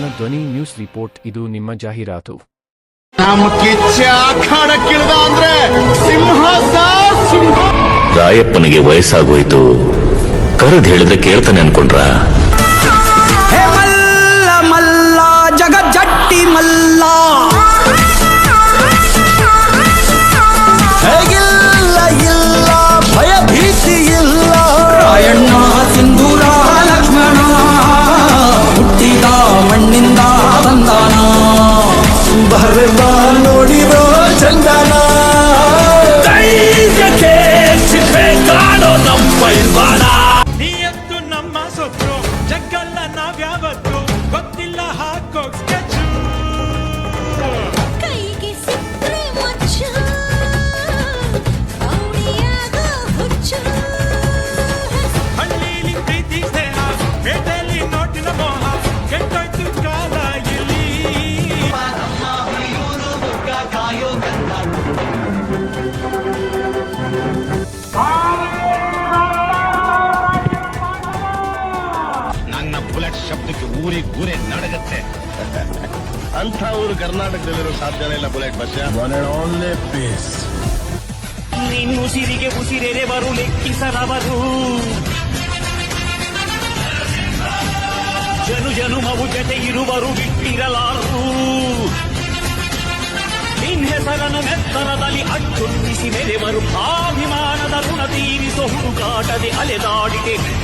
ಧ್ವನಿ news report ಇದು ನಿಮ್ಮ ಜಾಹೀರಾತು. ನಮ್ಮ ಕಿಚ್ಚ ಅಖಾಡಕ್ಕಿಳ್ದ ಅಂದ್ರೆ ಸಿಂಹ ಸಿಂಹ ರಾಯಪ್ಪನಿಗೆ ವಯಸ್ಸಾಗೋಯ್ತು. ಕರೆದ್ ಹೇಳಿದ್ರೆ ಕೇಳ್ತಾನೆ ಅನ್ಕೊಂಡ್ರ? ಬರೆದ ನೋಡಿರೋ ಚಂದನ. ನೀಯತ್ತು ನಮ್ಮ ಸೊತ್ತು ಜಗ್ಗಲ್ಲ ನಾವ್ಯಾವತ್ತು ಗೊತ್ತಿಲ್ಲ ಹಾಕೋ ಸ್ಕೆಚ್ ಕೈಗೆ ಸಿಕ್ಕರೆ ಮಚ್ಚ ಅವಳಿಯಾಗ ಹುಚ್ಚು. ಹಳ್ಳಿಲಿ ಪ್ರೀತಿ ಸ್ನೇಹ ಪೇಟೆಯಲ್ಲಿ ನೋಟಿನ ಮೋಹ. ಶಬ್ದಕ್ಕೆ ಊರಿ ಗುರಿ ನಡಗತ್ತೆ. ಅಂತ ಊರು ಕರ್ನಾಟಕದಲ್ಲಿರೋ ಸಾಧ್ಯನೇ ಇಲ್ಲ ಬುಲೆಟ್ ಬಸ್ ಓನ್ಲಿ ಪೀಸ್ ನಿನ್ನ ಉಸಿರಿಗೆ ಉಸಿರೆರೆವರು ಲೆಕ್ಕಿಸಲವರು. ಜನು ಜನುಮವು ಜತೆ ಇರುವರು ಬಿಟ್ಟಿರಲಾರು ನಿನ್ನ ಹೆಸರನ್ನು ಮೆತ್ತರದಲ್ಲಿ ಅಚ್ಚೊನ್ನಿಸಿ ಮೆರೆವರು ಅಭಿಮಾನದ ಋಣ ತೀರಿಸೋ ಹುಡುಗಾಟದೆ ಅಲೆದಾಡಿದೆ.